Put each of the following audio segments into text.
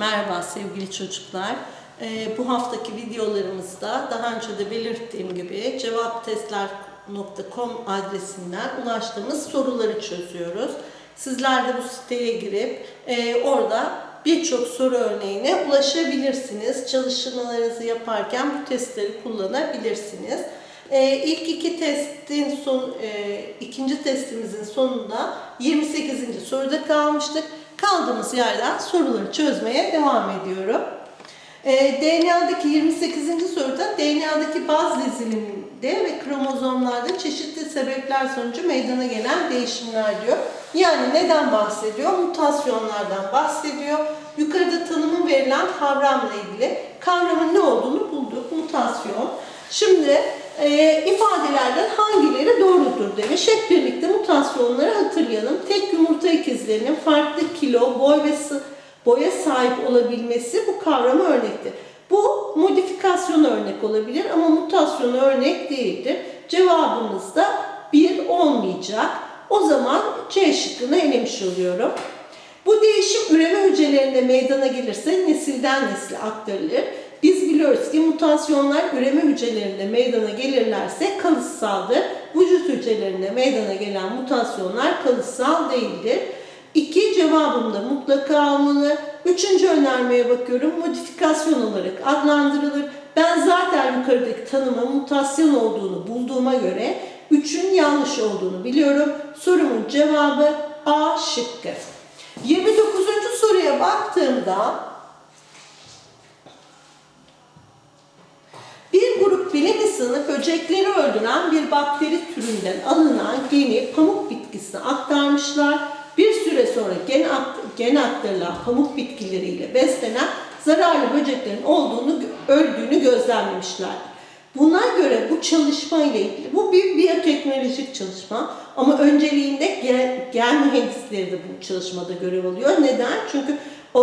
Merhaba sevgili çocuklar. Ee, bu haftaki videolarımızda daha önce de belirttiğim gibi cevaptestler.com adresinden ulaştığımız soruları çözüyoruz. Sizler de bu siteye girip e, orada birçok soru örneğine ulaşabilirsiniz. Çalışmalarınızı yaparken bu testleri kullanabilirsiniz. Ee, ilk iki testin son, e, ikinci testimizin sonunda 28. soruda kalmıştık. Kaldığımız yerden soruları çözmeye devam ediyorum. Ee, DNA'daki 28. soruda DNA'daki baz diziliminde ve kromozomlarda çeşitli sebepler sonucu meydana gelen değişimler diyor. Yani neden bahsediyor? Mutasyonlardan bahsediyor. Yukarıda tanımı verilen kavramla ilgili kavramın ne olduğunu bulduk. Mutasyon. Şimdi e, ifadelerden hangileri doğrudur demiş. Hep birlikte mutasyonları hatırlayalım. Tek yumurta ikizlerinin farklı kilo, boy ve boya sahip olabilmesi bu kavrama örnektir. Bu modifikasyona örnek olabilir ama mutasyona örnek değildir. Cevabımız da 1 olmayacak. O zaman C şıkkını elemiş oluyorum. Bu değişim üreme hücrelerinde meydana gelirse nesilden nesile aktarılır. Biz biliyoruz ki mutasyonlar üreme hücrelerinde meydana gelirlerse kalıtsaldır. Vücut hücrelerinde meydana gelen mutasyonlar kalıtsal değildir. İki cevabım da mutlaka almalı. Üçüncü önermeye bakıyorum. Modifikasyon olarak adlandırılır. Ben zaten yukarıdaki tanımın mutasyon olduğunu bulduğuma göre üçün yanlış olduğunu biliyorum. Sorumun cevabı A şıkkı. 29. soruya baktığımda bilim insanı böcekleri öldüren bir bakteri türünden alınan geni pamuk bitkisine aktarmışlar. Bir süre sonra gen, gen aktarılan pamuk bitkileriyle beslenen zararlı böceklerin olduğunu, öldüğünü gözlemlemişler. Buna göre bu çalışma ile ilgili, bu bir biyoteknolojik çalışma ama önceliğinde gen, gen mühendisleri de bu çalışmada görev alıyor. Neden? Çünkü o,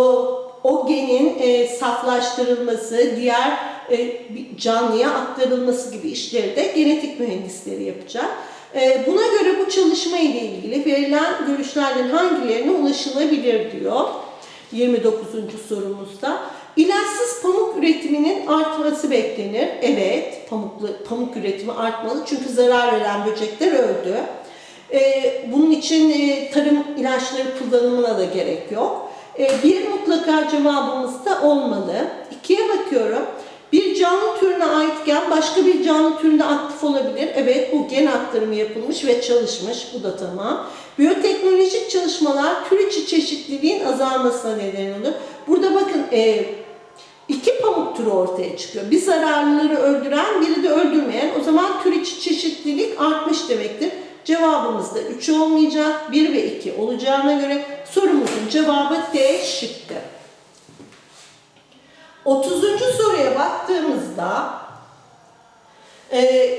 o genin e, saflaştırılması, diğer canlıya aktarılması gibi işleri de genetik mühendisleri yapacak. E, buna göre bu çalışma ile ilgili verilen görüşlerden hangilerine ulaşılabilir diyor 29. sorumuzda. İlaçsız pamuk üretiminin artması beklenir. Evet, pamuklu, pamuk üretimi artmalı çünkü zarar veren böcekler öldü. Ee, bunun için e, tarım ilaçları kullanımına da gerek yok. Bir mutlaka cevabımız da olmalı. İkiye bakıyorum. Bir canlı türüne ait gen başka bir canlı türünde aktif olabilir. Evet bu gen aktarımı yapılmış ve çalışmış. Bu da tamam. Biyoteknolojik çalışmalar tür içi çeşitliliğin azalmasına neden olur. Burada bakın e, iki pamuk türü ortaya çıkıyor. Bir zararlıları öldüren, biri de öldürmeyen. O zaman tür içi çeşitlilik artmış demektir. Cevabımız da 3 olmayacak, 1 ve 2 olacağına göre sorumuzun cevabı D şıkkı. 30. soruya baktığımızda e,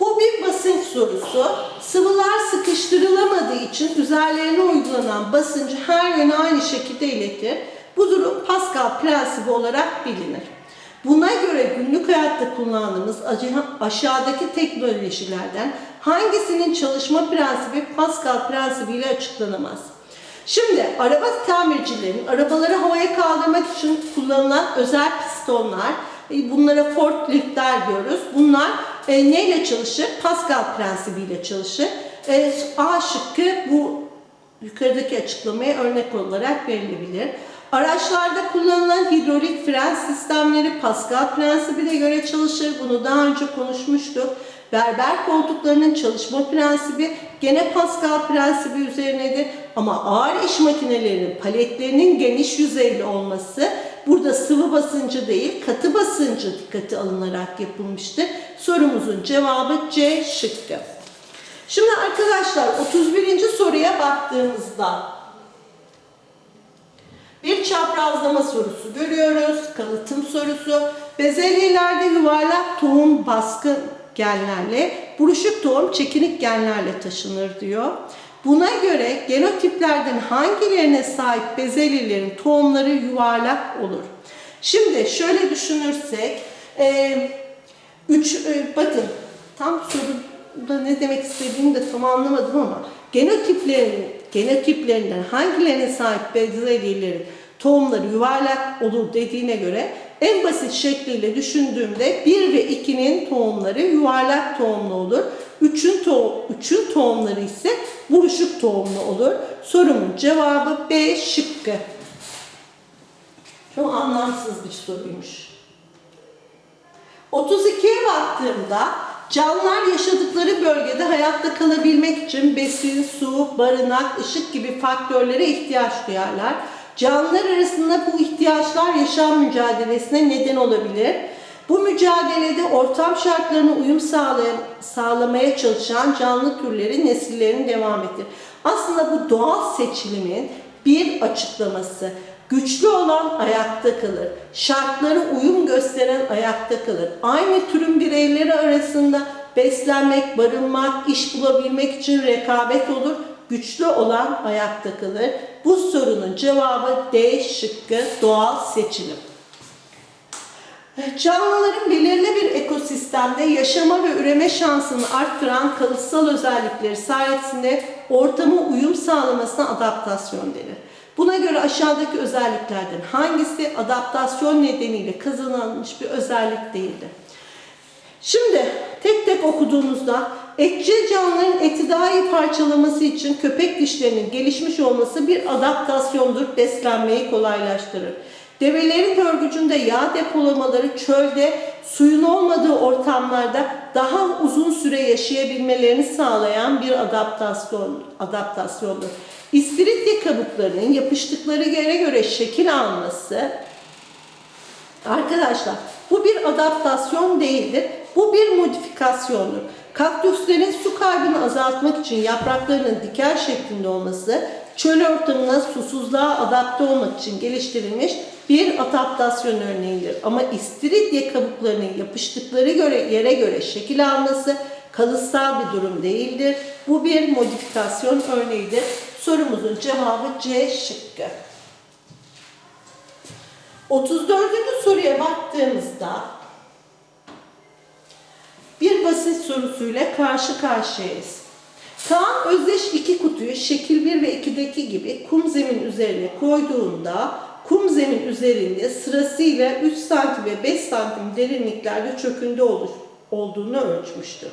bu bir basınç sorusu. Sıvılar sıkıştırılamadığı için üzerlerine uygulanan basıncı her yöne aynı şekilde iletir. Bu durum Pascal prensibi olarak bilinir. Buna göre günlük hayatta kullandığımız aşağıdaki teknolojilerden hangisinin çalışma prensibi Pascal prensibiyle açıklanamaz? Şimdi araba tamircilerin arabaları havaya kaldırmak için kullanılan özel pistonlar, e, bunlara forkliftler diyoruz. Bunlar e, neyle çalışır? Pascal prensibiyle çalışır. E, A şıkkı bu yukarıdaki açıklamaya örnek olarak verilebilir. Araçlarda kullanılan hidrolik fren sistemleri Pascal prensibine göre çalışır. Bunu daha önce konuşmuştuk. Berber koltuklarının çalışma prensibi gene Pascal prensibi üzerinedir. Ama ağır iş makinelerinin paletlerinin geniş yüzeyli olması burada sıvı basıncı değil katı basıncı dikkate alınarak yapılmıştır. Sorumuzun cevabı C şıkkı. Şimdi arkadaşlar 31. soruya baktığımızda bir çaprazlama sorusu görüyoruz. Kalıtım sorusu. Bezelyelerde yuvarlak tohum baskın genlerle, buruşuk tohum çekinik genlerle taşınır diyor. Buna göre genotiplerden hangilerine sahip bezelyelerin tohumları yuvarlak olur? Şimdi şöyle düşünürsek, e, üç, e, bakın tam soruda ne demek istediğimi de tam anlamadım ama genotiplerin, genotiplerinden hangilerine sahip bezelyelerin tohumları yuvarlak olur dediğine göre en basit şekliyle düşündüğümde 1 ve 2'nin tohumları yuvarlak tohumlu olur. 3'ün to 3'ün tohumları ise buruşuk tohumlu olur. Sorumun cevabı B şıkkı. Çok anlamsız bir soruymuş. 32'ye baktığımda canlılar yaşadıkları bölgede hayatta kalabilmek için besin, su, barınak, ışık gibi faktörlere ihtiyaç duyarlar. Canlılar arasında bu ihtiyaçlar yaşam mücadelesine neden olabilir. Bu mücadelede ortam şartlarına uyum sağlamaya çalışan canlı türleri nesillerini devam ettirir. Aslında bu doğal seçilimin bir açıklaması. Güçlü olan ayakta kalır. Şartlara uyum gösteren ayakta kalır. Aynı türün bireyleri arasında beslenmek, barınmak, iş bulabilmek için rekabet olur. Güçlü olan ayakta kalır. Bu sorunun cevabı D şıkkı doğal seçilim. Canlıların belirli bir ekosistemde yaşama ve üreme şansını arttıran kalıtsal özellikleri sayesinde ortama uyum sağlamasına adaptasyon denir. Buna göre aşağıdaki özelliklerden hangisi adaptasyon nedeniyle kazanılmış bir özellik değildir? Şimdi tek tek okuduğumuzda etçil canlıların eti daha iyi parçalaması için köpek dişlerinin gelişmiş olması bir adaptasyondur, beslenmeyi kolaylaştırır. Develerin hörgücünde yağ depolamaları çölde suyun olmadığı ortamlarda daha uzun süre yaşayabilmelerini sağlayan bir adaptasyon adaptasyondur. İstiridye kabuklarının yapıştıkları yere göre şekil alması Arkadaşlar bu bir adaptasyon değildir. Bu bir modifikasyondur. Kaktüslerin su kaybını azaltmak için yapraklarının diken şeklinde olması, çöl ortamına susuzluğa adapte olmak için geliştirilmiş bir adaptasyon örneğidir. Ama istiridye kabuklarının yapıştıkları göre yere göre şekil alması kalıtsal bir durum değildir. Bu bir modifikasyon örneğidir. Sorumuzun cevabı C şıkkı. 34. soruya baktığımızda bir basit sorusuyla karşı karşıyayız. Kaan Özdeş iki kutuyu şekil 1 ve 2'deki gibi kum zemin üzerine koyduğunda kum zemin üzerinde sırasıyla 3 santim ve 5 santim derinliklerde çökünde olur, olduğunu ölçmüştür.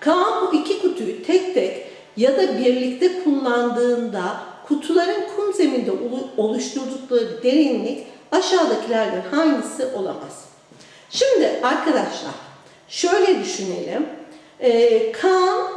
Kaan bu iki kutuyu tek tek ya da birlikte kullandığında kutuların kum zeminde oluşturdukları derinlik aşağıdakilerden hangisi olamaz? Şimdi arkadaşlar şöyle düşünelim. Ee, kan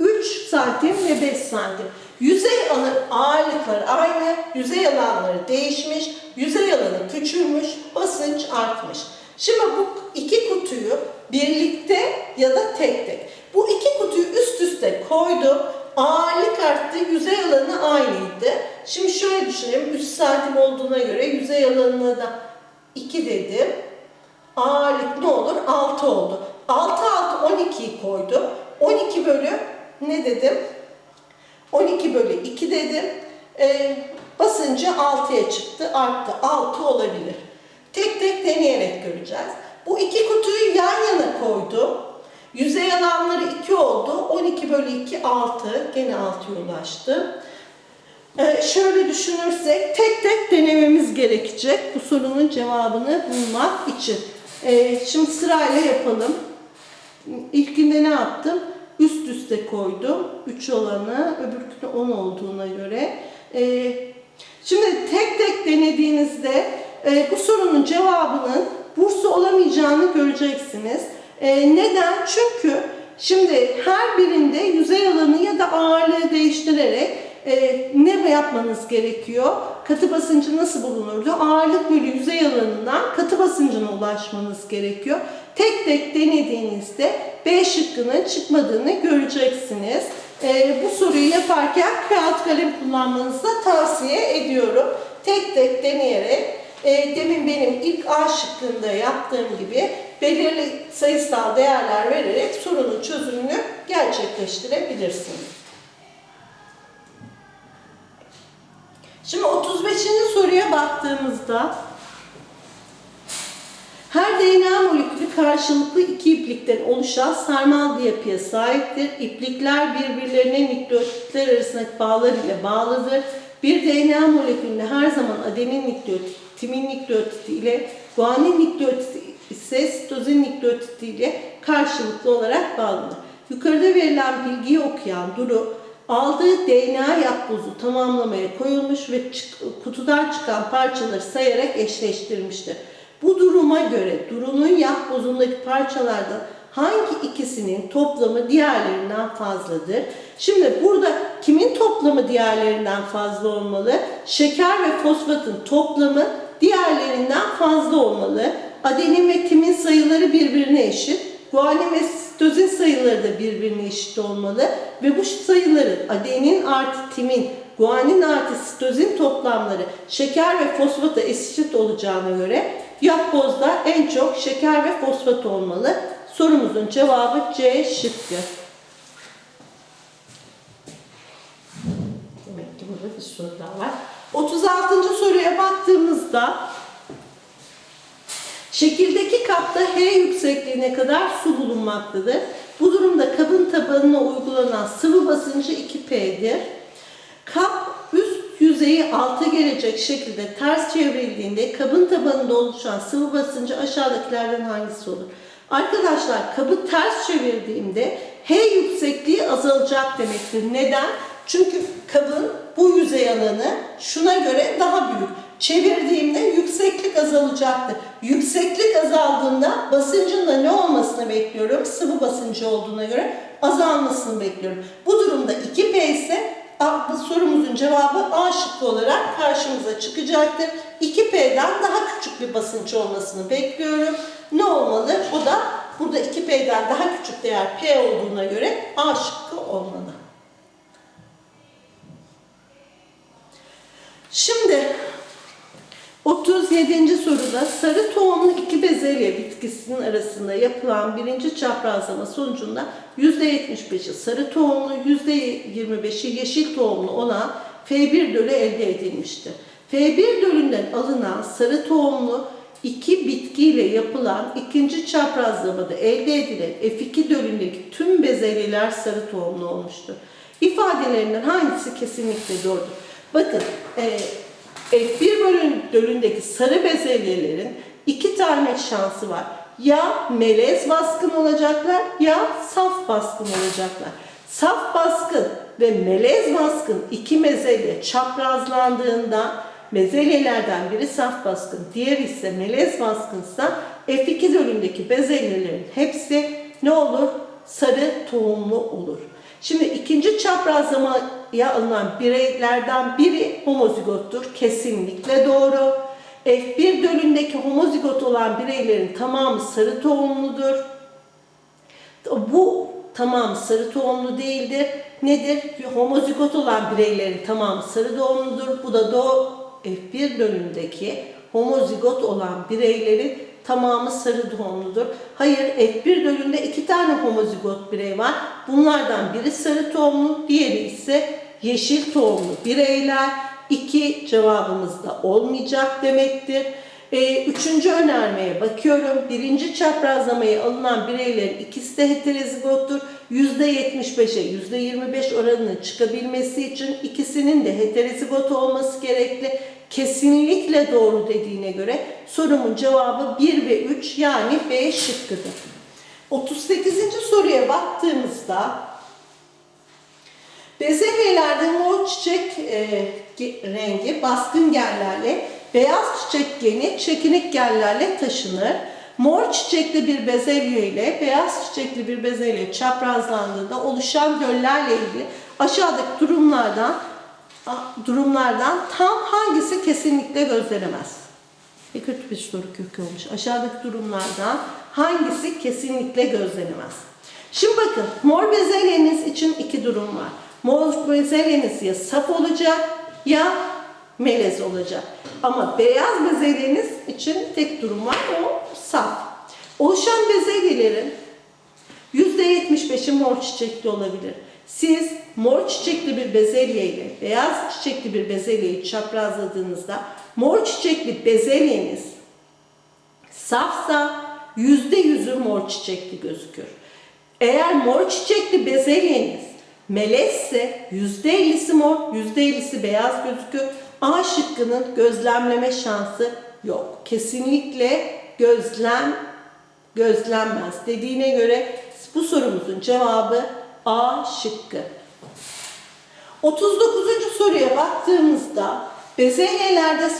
3 santim ve 5 santim. Yüzey alanı ağırlıkları aynı, yüzey alanları değişmiş, yüzey alanı küçülmüş, basınç artmış. Şimdi bu iki kutuyu birlikte ya da tek tek. Bu iki kutuyu üst üste koydum. Ağırlık arttı, yüzey alanı aynıydı. Şimdi şöyle düşünelim, 3 santim olduğuna göre yüzey alanına da 2 dedim. Ağırlık ne olur? 6 oldu. 6 6 12'yi koydum. 12 bölü ne dedim? 12 bölü 2 dedim. Ee, basıncı 6'ya çıktı, arttı. 6 olabilir. Tek tek deneyerek göreceğiz. Bu iki kutuyu yan yana koydum. Yüzey alanları 2 oldu. 12 bölü 2 6. Gene 6'ya ulaştı. Ee, şöyle düşünürsek tek tek denememiz gerekecek bu sorunun cevabını bulmak için. Ee, şimdi sırayla yapalım. İlkinde ne yaptım? Üst üste koydum. 3 olanı, öbürkünde 10 olduğuna göre. Ee, şimdi tek tek denediğinizde e, bu sorunun cevabının bursu olamayacağını göreceksiniz. E, neden? Çünkü şimdi her birinde yüzey alanı ya da ağırlığı değiştirerek e, ne yapmanız gerekiyor? Katı basıncı nasıl bulunurdu? Ağırlık bölü yüzey alanından katı basıncına ulaşmanız gerekiyor. Tek tek denediğinizde B şıkkının çıkmadığını göreceksiniz. E, bu soruyu yaparken kağıt kalem kullanmanızı da tavsiye ediyorum. Tek tek deneyerek e, demin benim ilk A şıkkında yaptığım gibi belirli sayısal değerler vererek sorunun çözümünü gerçekleştirebilirsiniz. Şimdi 35. soruya baktığımızda her DNA molekülü karşılıklı iki iplikten oluşan sarmal yapıya sahiptir. İplikler birbirlerine nükleotitler arasındaki bağlar ile bağlıdır. Bir DNA molekülünde her zaman adenin nükleotidi, timin nükleotidi ile guanin nükleotidi ise sitozin nükleotidi ile karşılıklı olarak bağlanır. Yukarıda verilen bilgiyi okuyan Duru aldığı DNA yapbozu tamamlamaya koyulmuş ve kutudan çıkan parçaları sayarak eşleştirmiştir. Bu duruma göre Duru'nun yapbozundaki parçalardan hangi ikisinin toplamı diğerlerinden fazladır? Şimdi burada kimin toplamı diğerlerinden fazla olmalı? Şeker ve fosfatın toplamı diğerlerinden fazla olmalı. Adenin ve timin sayıları birbirine eşit. Guanin ve sitozin sayıları da birbirine eşit olmalı. Ve bu sayıların adenin artı timin, guanin artı sitozin toplamları şeker ve fosfata eşit olacağına göre yapbozda en çok şeker ve fosfat olmalı. Sorumuzun cevabı C şıkkı. Demek ki burada bir soru daha var. 36. soruya baktığımızda şekildeki kapta H yüksekliğine kadar su bulunmaktadır. Bu durumda kabın tabanına uygulanan sıvı basıncı 2P'dir. Kap üst yüzeyi alta gelecek şekilde ters çevrildiğinde kabın tabanında oluşan sıvı basıncı aşağıdakilerden hangisi olur? Arkadaşlar kabı ters çevirdiğimde H yüksekliği azalacak demektir. Neden? Çünkü kabın bu yüzey alanı şuna göre daha büyük. Çevirdiğimde yükseklik azalacaktır. Yükseklik azaldığında basıncın da ne olmasını bekliyorum? Sıvı basıncı olduğuna göre azalmasını bekliyorum. Bu durumda 2P ise sorumuzun cevabı A şıkkı olarak karşımıza çıkacaktır. 2P'den daha küçük bir basınç olmasını bekliyorum. Ne olmalı? O da burada 2P'den daha küçük değer P olduğuna göre A şıkkı olmalı. Şimdi 37. soruda sarı tohumlu iki bezelye bitkisinin arasında yapılan birinci çaprazlama sonucunda %75'i sarı tohumlu, %25'i yeşil tohumlu olan F1 dölü elde edilmiştir. F1 dölünden alınan sarı tohumlu iki bitkiyle yapılan ikinci çaprazlamada elde edilen F2 dölündeki tüm bezelyeler sarı tohumlu olmuştur. İfadelerinden hangisi kesinlikle doğrudur? Bakın, e, F1 bölüm dölündeki sarı bezelyelerin iki tane şansı var. Ya melez baskın olacaklar ya saf baskın olacaklar. Saf baskın ve melez baskın iki bezelye çaprazlandığında bezelyelerden biri saf baskın, diğeri ise melez baskınsa F2 bölümdeki bezelyelerin hepsi ne olur? Sarı tohumlu olur. Şimdi ikinci çaprazlamaya alınan bireylerden biri homozigottur. Kesinlikle doğru. F1 dölündeki homozigot olan bireylerin tamamı sarı tohumludur. Bu tamamı sarı tohumlu değildir. Nedir? Homozigot olan bireylerin tamamı sarı tohumludur. Bu da do F1 bölümündeki homozigot olan bireylerin tamamı sarı tohumludur. Hayır, F1 dölünde iki tane homozigot birey var. Bunlardan biri sarı tohumlu, diğeri ise yeşil tohumlu bireyler. İki cevabımız da olmayacak demektir. Ee, üçüncü önermeye bakıyorum. Birinci çaprazlamaya alınan bireylerin ikisi de heterozigottur. %75'e %25 oranının çıkabilmesi için ikisinin de heterozigot olması gerekli. Kesinlikle doğru dediğine göre sorumun cevabı 1 ve 3 yani B şıkkıdır. 38. soruya baktığımızda Bezelyelerde mor çiçek e, rengi baskın genlerle, beyaz çiçek geni çekinik genlerle taşınır. Mor çiçekli bir bezelye ile beyaz çiçekli bir bezelye çaprazlandığında oluşan göllerle ilgili aşağıdaki durumlardan durumlardan tam hangisi kesinlikle gözlenemez? Ne kötü bir soru kökü olmuş. Aşağıdaki durumlardan hangisi kesinlikle gözlenemez? Şimdi bakın mor bezelyeniz için iki durum var. Bezelyeniz ya saf olacak ya melez olacak. Ama beyaz bezelyeniz için tek durum var o saf. Oluşan bezelyelerin %75'i mor çiçekli olabilir. Siz mor çiçekli bir bezelye ile beyaz çiçekli bir bezelyeyi çaprazladığınızda mor çiçekli bezelyeniz safsa yüzde yüzü mor çiçekli gözükür. Eğer mor çiçekli bezelyeniz Melezse %50'si mor, %50'si beyaz gözüküyor. A şıkkının gözlemleme şansı yok. Kesinlikle gözlem gözlenmez dediğine göre bu sorumuzun cevabı A şıkkı. 39. soruya baktığımızda bezelyelerde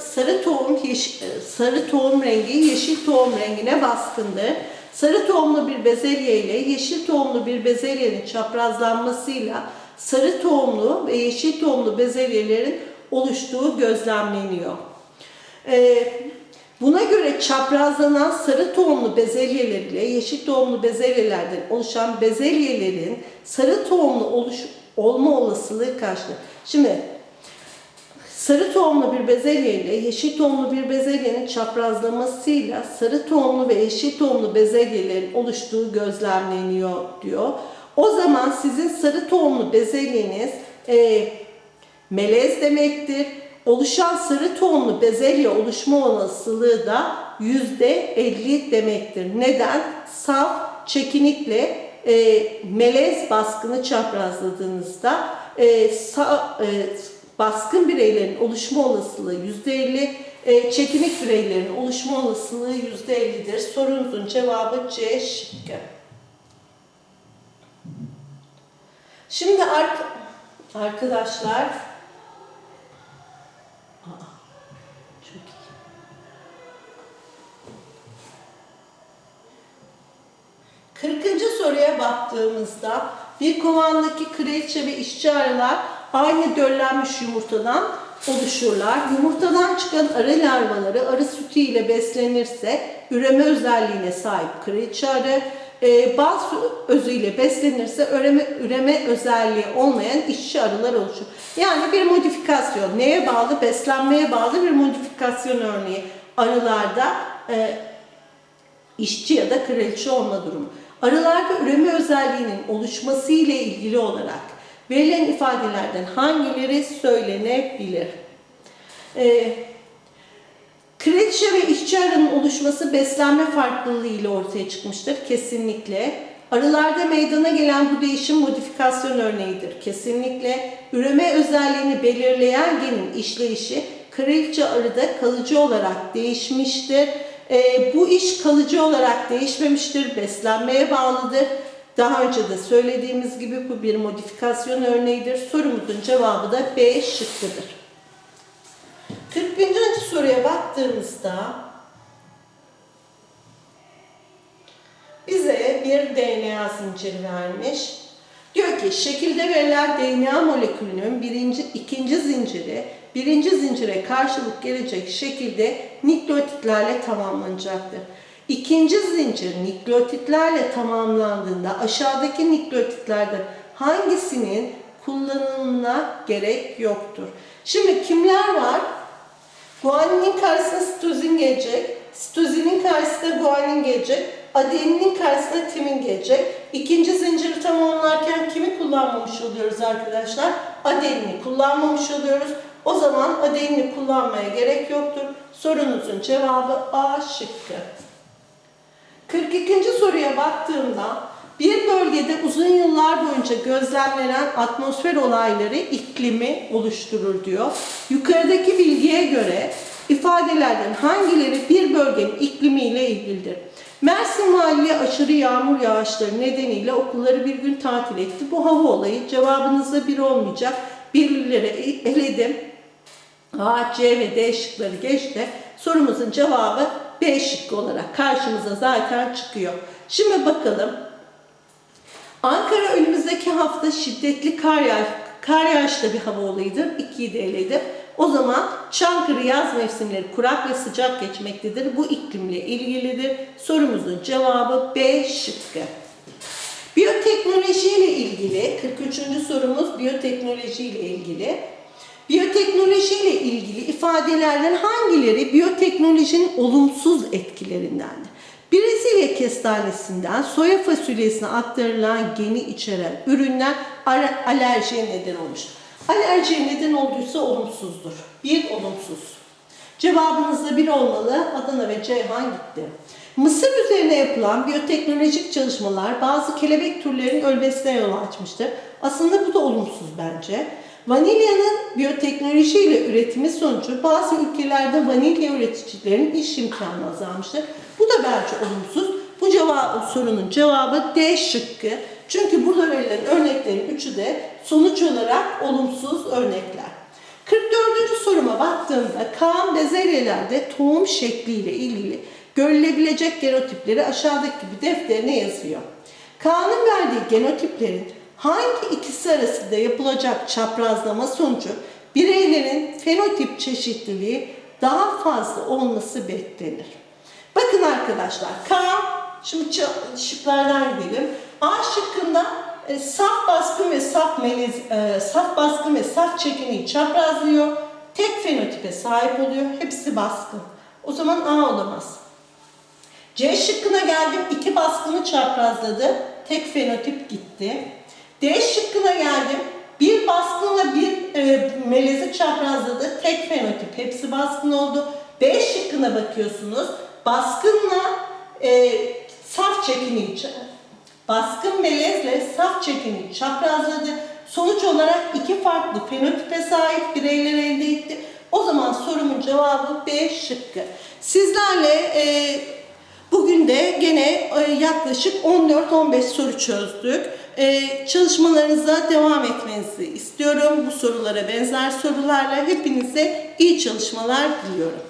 sarı tohum yeş- e, sarı tohum rengi yeşil tohum rengine baskındır. Sarı tohumlu bir bezelye ile yeşil tohumlu bir bezelyenin çaprazlanmasıyla sarı tohumlu ve yeşil tohumlu bezelyelerin oluştuğu gözlemleniyor. Ee, buna göre çaprazlanan sarı tohumlu bezelyeler ile yeşil tohumlu bezelyelerden oluşan bezelyelerin sarı tohumlu oluş, olma olasılığı kaçtır? Şimdi sarı tohumlu bir bezelye ile yeşil tohumlu bir bezelyenin çaprazlamasıyla sarı tohumlu ve yeşil tohumlu bezelyelerin oluştuğu gözlemleniyor diyor. O zaman sizin sarı tohumlu bezelyeniz e, melez demektir. Oluşan sarı tohumlu bezelye oluşma olasılığı da yüzde 50 demektir. Neden? Saf çekinikle e, melez baskını çaprazladığınızda e, sa- e, baskın bireylerin oluşma olasılığı yüzde 50, e, çekinik bireylerin oluşma olasılığı yüzde 50'dir. Sorunuzun cevabı C şıkkı. Şimdi ark arkadaşlar Aa. Kırkıncı soruya baktığımızda bir kovandaki kraliçe ve işçi arılar aynı döllenmiş yumurtadan oluşurlar. Yumurtadan çıkan arı larvaları arı sütü ile beslenirse üreme özelliğine sahip kraliçe arı, e, bal özüyle beslenirse üreme, üreme özelliği olmayan işçi arılar oluşur. Yani bir modifikasyon. Neye bağlı? Beslenmeye bağlı bir modifikasyon örneği. Arılarda e, işçi ya da kraliçe olma durumu. Arılarda üreme özelliğinin oluşması ile ilgili olarak verilen ifadelerden hangileri söylenebilir? Ee, kraliçe ve işçi arının oluşması beslenme farklılığı ile ortaya çıkmıştır. Kesinlikle. Arılarda meydana gelen bu değişim modifikasyon örneğidir. Kesinlikle. Üreme özelliğini belirleyen genin işleyişi kraliçe arıda kalıcı olarak değişmiştir. Ee, bu iş kalıcı olarak değişmemiştir, beslenmeye bağlıdır. Daha önce de söylediğimiz gibi bu bir modifikasyon örneğidir. Sorumuzun cevabı da B şıkkıdır. 41. soruya baktığımızda bize bir DNA zinciri vermiş. Diyor ki şekilde verilen DNA molekülünün birinci, ikinci zinciri birinci zincire karşılık gelecek şekilde nükleotitlerle tamamlanacaktır. İkinci zincir nükleotitlerle tamamlandığında aşağıdaki nükleotitlerden hangisinin kullanımına gerek yoktur? Şimdi kimler var? Guaninin karşısına sitozin gelecek. Sitozinin karşısına guanin gelecek. Adeninin karşısına timin gelecek. İkinci zinciri tamamlarken kimi kullanmamış oluyoruz arkadaşlar? Adenini kullanmamış oluyoruz. O zaman adenini kullanmaya gerek yoktur. Sorunuzun cevabı A şıkkı. 42. soruya baktığımda bir bölgede uzun yıllar boyunca gözlemlenen atmosfer olayları iklimi oluşturur diyor. Yukarıdaki bilgiye göre ifadelerden hangileri bir bölgenin iklimiyle ilgilidir? Mersin Valiliği aşırı yağmur yağışları nedeniyle okulları bir gün tatil etti. Bu hava olayı cevabınızda bir olmayacak. Birlileri eledim. A, C ve D şıkları geçti. Sorumuzun cevabı B şıkkı olarak karşımıza zaten çıkıyor. Şimdi bakalım. Ankara önümüzdeki hafta şiddetli kar yağ kar yağışlı bir hava olayıdır. 2'yi de eledim. O zaman Çankırı yaz mevsimleri kurak ve sıcak geçmektedir. Bu iklimle ilgilidir. Sorumuzun cevabı B şıkkı. Biyoteknoloji ile ilgili 43. sorumuz biyoteknoloji ile ilgili. Biyoteknoloji ile ilgili ifadelerden hangileri biyoteknolojinin olumsuz etkilerindendir? Brezilya kestanesinden soya fasulyesine aktarılan geni içeren ürünler alerjiye neden olmuş. Alerjiye neden olduysa olumsuzdur. Bir olumsuz. Cevabınız da bir olmalı. Adana ve Ceyhan gitti. Mısır üzerine yapılan biyoteknolojik çalışmalar bazı kelebek türlerinin ölmesine yol açmıştır. Aslında bu da olumsuz bence. Vanilyanın biyoteknoloji ile üretimi sonucu bazı ülkelerde vanilya üreticilerinin iş imkanı azalmıştır. Bu da bence olumsuz. Bu cevap, sorunun cevabı D şıkkı. Çünkü burada verilen örneklerin üçü de sonuç olarak olumsuz örnekler. 44. soruma baktığımda Kaan bezelyelerde tohum şekliyle ilgili görülebilecek genotipleri aşağıdaki gibi defterine yazıyor. Kaan'ın verdiği genotiplerin hangi ikisi arasında yapılacak çaprazlama sonucu bireylerin fenotip çeşitliliği daha fazla olması beklenir. Bakın arkadaşlar, Kaan, şimdi şıklardan gidelim. A şıkkında e, saf baskın ve saf meliz, e, saf baskın ve saf çekiniği çaprazlıyor. Tek fenotipe sahip oluyor. Hepsi baskın. O zaman A olamaz. C şıkkına geldim. iki baskını çaprazladı. Tek fenotip gitti. D şıkkına geldim. Bir baskınla bir e, melezi çaprazladı. Tek fenotip. Hepsi baskın oldu. B şıkkına bakıyorsunuz. Baskınla e, saf çekini baskın melezle saf çekini çaprazladı. Sonuç olarak iki farklı fenotipe sahip bireyler elde etti. O zaman sorumun cevabı B şıkkı. Sizlerle e, bugün de gene e, yaklaşık 14-15 soru çözdük. E, çalışmalarınıza devam etmenizi istiyorum. Bu sorulara benzer sorularla hepinize iyi çalışmalar diliyorum.